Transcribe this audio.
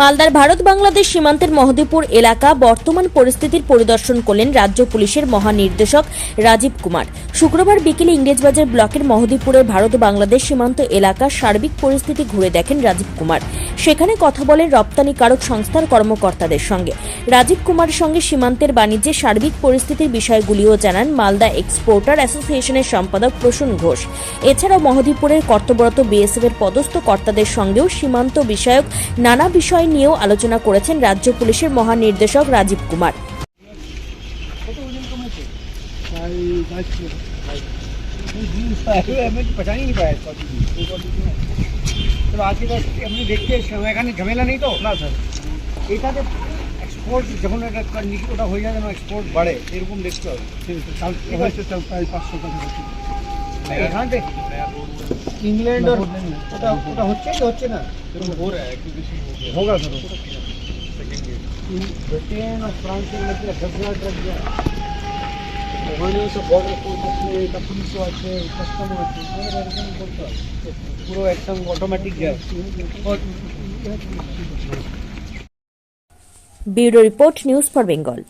মালদার ভারত বাংলাদেশ সীমান্তের মহদীপুর এলাকা বর্তমান পরিস্থিতির পরিদর্শন করলেন রাজ্য পুলিশের মহানির্দেশক রাজীব কুমার। শুক্রবার বিকেলে ইংরেজবাজার ব্লকের মহদীপুরের ভারত বাংলাদেশ সীমান্ত এলাকার সার্বিক পরিস্থিতি ঘুরে দেখেন রাজীব কুমার। সেখানে কথা বলেন রপ্তানিকারক সংস্থার কর্মকর্তাদের সঙ্গে রাজীব কুমারের সঙ্গে সীমান্তের বাণিজ্যের সার্বিক পরিস্থিতির বিষয়গুলিও জানান মালদা এক্সপোর্টার অ্যাসোসিয়েশনের সম্পাদক প্রসূন ঘোষ এছাড়াও মহদীপুরের কর্তব্যরত বিএসএফ এর পদস্থ কর্তাদের সঙ্গেও সীমান্ত বিষয়ক নানা বিষয় নিয়েও আলোচনা করেছেন রাজ্য পুলিশের মহানির্দেশক রাজীব কুমার কত ওজন কমেছে প্রায় বাইশ কিলো मैं पहचान ही नहीं पाया इसका চলো আজকে তো এমনি দেখতে এখানে ঝামেলা নেই তো না স্যার এটাতে এক্সপোর্ট যখন এটা নিচে ওটা হয়ে যায় যেন এক্সপোর্ট বাড়ে এরকম দেখতে হবে হয়েছে তো প্রায় পাঁচশো টাকা এখান থেকে इंग्लैंड और ওটা ওটা হচ্ছে কি হচ্ছে না हो रहा है एक्विजिशन हो गया होगा सर सेकंड गेट ब्रिटेन और फ्रांस के মধ্যে দশ হাজার ট্রাক যায় ওখানে তো বর্ডার ফোর্স আছে এটা পুলিশও আছে, কাস্টমও আছে পুরো একদম অটোমেটিক যায় bureau report, news for Bengal.